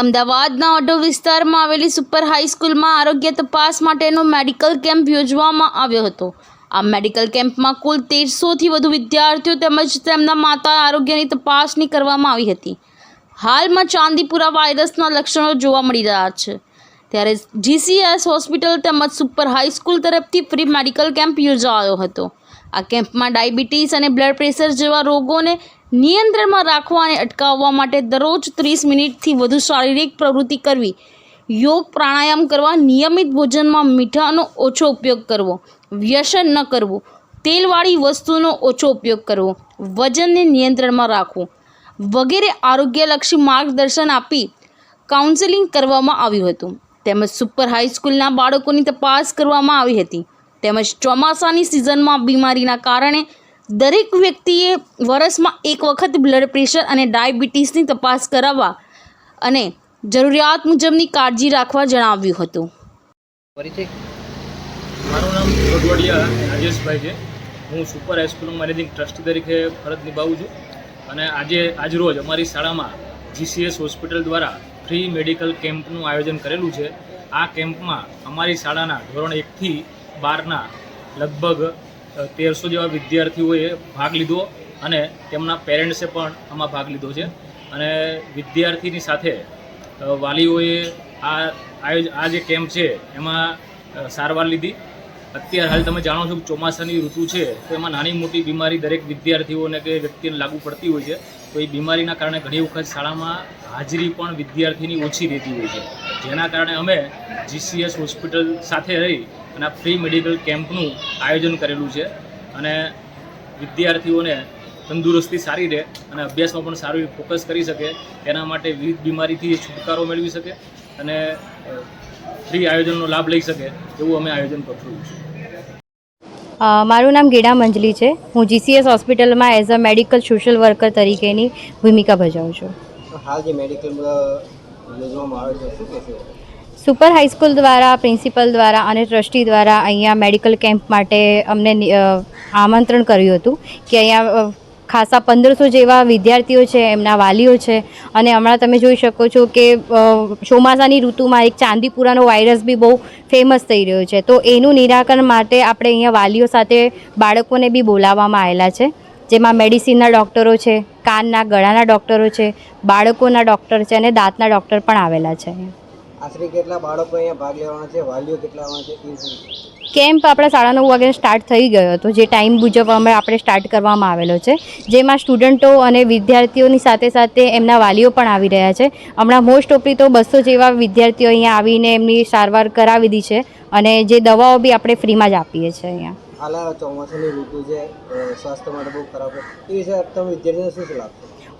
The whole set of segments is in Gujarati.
અમદાવાદના ઓઢવ વિસ્તારમાં આવેલી સુપર હાઈસ્કૂલમાં આરોગ્ય તપાસ માટેનો મેડિકલ કેમ્પ યોજવામાં આવ્યો હતો. આ મેડિકલ કેમ્પમાં કુલ તેરસોથી વધુ વિદ્યાર્થીઓ તેમજ તેમના માતા આરોગ્યની તપાસણી કરવામાં આવી હતી. હાલમાં ચાંદીપુરા વાયરસના લક્ષણો જોવા મળી રહ્યા છે. ત્યારે જીસીએસ હોસ્પિટલ તેમજ સુપર હાઈસ્કૂલ તરફથી ફ્રી મેડિકલ કેમ્પ યોજાયો હતો. આ કેમ્પમાં ડાયાબિટીસ અને બ્લડ પ્રેશર જેવા રોગોને નિયંત્રણમાં રાખવા અને અટકાવવા માટે દરરોજ ત્રીસ મિનિટથી વધુ શારીરિક પ્રવૃત્તિ કરવી. યોગ પ્રાણાયામ કરવા, નિયમિત ભોજનમાં મીઠાનો ઓછો ઉપયોગ કરવો, વ્યસન ન કરવું, તેલવાળી વસ્તુનો ઓછો ઉપયોગ કરવો, વજનને નિયંત્રણમાં રાખવું વગેરે આરોગ્યલક્ષી માર્ગદર્શન આપી કાઉન્સેલિંગ કરવામાં આવ્યું હતું. તેમજ સુપર હાઈસ્કૂલના બાળકોની તપાસ કરવામાં આવી હતી. તેમજ ચોમાસાની સિઝનમાં બીમારીના કારણે દરેક વ્યક્તિએ વર્ષમાં એક વખત બ્લડ પ્રેશર અને ડાયાબિટીસની તપાસ કરાવવા અને જરૂરિયાત મુજબની કાળજી રાખવા જણાવ્યું હતું. મારું નામ ગોડવડિયા રાજેશભાઈ છે. હું સુપર હાઈસ્કૂલમાં મેનેજિંગ ટ્રસ્ટી તરીકે ફરજ નિભાવું છું અને આજે આજરોજ અમારી શાળામાં જીસીએસ હોસ્પિટલ દ્વારા ફ્રી મેડિકલ કેમ્પનું આયોજન કરેલું છે. આ કેમ્પમાં અમારી શાળાના ધોરણ એકથી બારના લગભગ તેરસો જેવા વિદ્યાર્થીઓએ ભાગ લીધો અને તેમના પેરેન્ટ્સે પણ આમાં ભાગ લીધો છે. અને વિદ્યાર્થીની સાથે વાલીઓએ આ આ જે કેમ્પ છે, એમાં સારવાર લીધી. અત્યારે હાલ તમે જાણો છો કે ચોમાસાની ઋતુ છે, તો એમાં નાની મોટી બીમારી દરેક વિદ્યાર્થીઓને કે વ્યક્તિને લાગુ પડતી હોય છે. તો એ બીમારીના કારણે ઘણી વખત શાળામાં હાજરી પણ વિદ્યાર્થીની ઓછી રહેતી હોય છે. જેના કારણે અમે જીસીએસ હોસ્પિટલ સાથે રહી અને આ ફ્રી મેડિકલ કેમ્પનું આયોજન કરેલું છે. અને વિદ્યાર્થીઓને તંદુરસ્તી સારી રહે અને અભ્યાસમાં પણ સારું ફોકસ કરી શકે. એના માટે વિવિધ બીમારીથી છુટકારો મેળવી શકે અને ફ્રી આયોજનનો લાભ લઈ શકે એવું અમે આયોજન કરશું છું મારું નામ ગીડા મંજલી છે. હું જીસીએસ હોસ્પિટલમાં as a medical social worker તરીકેની ભૂમિકા ભજાવું છું. તો હાલ જે મેડિકલ યોજવામાં આવે છે શું કહેશો? સુપર હાઈસ્કૂલ દ્વારા, પ્રિન્સિપલ દ્વારા અને ટ્રસ્ટી દ્વારા અહીંયા મેડિકલ કેમ્પ માટે અમને આમંત્રણ કર્યું હતું કે અહીંયા ખાસા પંદરસો જેવા વિદ્યાર્થીઓ છે, એમના વાલીઓ છે અને હમણાં તમે જોઈ શકો છો કે ચોમાસાની ઋતુમાં એક ચાંદીપુરાનો વાયરસ બી બહુ ફેમસ થઈ રહ્યો છે. તો એનું નિરાકરણ માટે આપણે અહીંયા વાલીઓ સાથે બાળકોને બી બોલાવવામાં આવેલા છે. જેમાં મેડિસિનના ડૉક્ટરો છે, કાનના, ગળાના ડૉક્ટરો છે, બાળકોના ડૉક્ટર છે અને દાંતના ડૉક્ટર પણ આવેલા છે. આશરે કેટલા બાળકો અહીંયા ભાગ લેવાના છે? વાલીઓ કેટલા આવવાના છે? કેમ્પ આપણા સાડા નવ વાગે સ્ટાર્ટ થઈ ગયો હતો. જે ટાઈમ મુજબ અમે આપણે સ્ટાર્ટ કરવામાં આવેલો છે. જેમાં સ્ટુડન્ટો અને વિદ્યાર્થીઓની સાથે સાથે એમના વાલીઓ પણ આવી રહ્યા છે. હમણાં મોસ્ટ ઓફલી તો બસો જેવા વિદ્યાર્થીઓ અહીંયા આવીને એમની સારવાર કરાવી દી છે અને જે દવાઓ બી આપણે ફ્રીમાં જ આપીએ છીએ અહીંયા. હાલ ચોમાસાની ઋતુ છે. સ્વાસ્થ્ય માટે બહુ ખરાબ છે. એ વિશે તમે વિદ્યાર્થીઓને શું સલાહ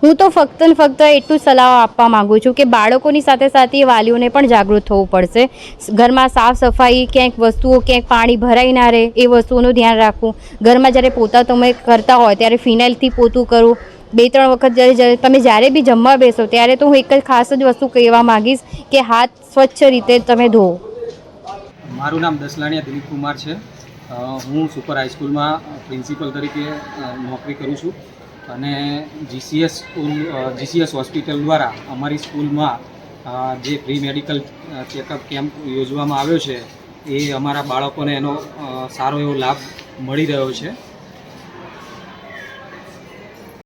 હું તો ફક્ત ને ફક્ત એટલું સલાહ આપવા માગું છું કે બાળકોની સાથે સાથે વાલીઓને પણ જાગૃત થવું પડશે. ઘરમાં સાફ સફાઈ, ક્યાંક વસ્તુઓ, ક્યાંક પાણી ભરાઈ ના રહે એ વસ્તુઓનું ધ્યાન રાખવું. ઘરમાં જ્યારે પોતા તમે કરતા હોય ત્યારે ફિનાઇલથી પોતું કરવું. બે ત્રણ વખત જ્યારે જ્યારે તમે જ્યારે બી જમવા બેસો ત્યારે તો હું એક જ ખાસ જ વસ્તુ કહેવા માગીશ કે હાથ સ્વચ્છ રીતે તમે ધોવો. મારું નામ દસલાણીયા દિલીપ કુમાર છે હું સુપર હાઈસ્કૂલમાં પ્રિન્સિપલ તરીકે નોકરી કરું છું. અને જીસીએસ સ્કૂલ જીસીએસ હોસ્પિટલ દ્વારા અમારી સ્કૂલમાં જે પ્રી મેડિકલ ચેકઅપ કેમ્પ યોજવામાં આવ્યો છે, એ અમારા બાળકોને એનો સારો એવો લાભ મળી રહ્યો છે.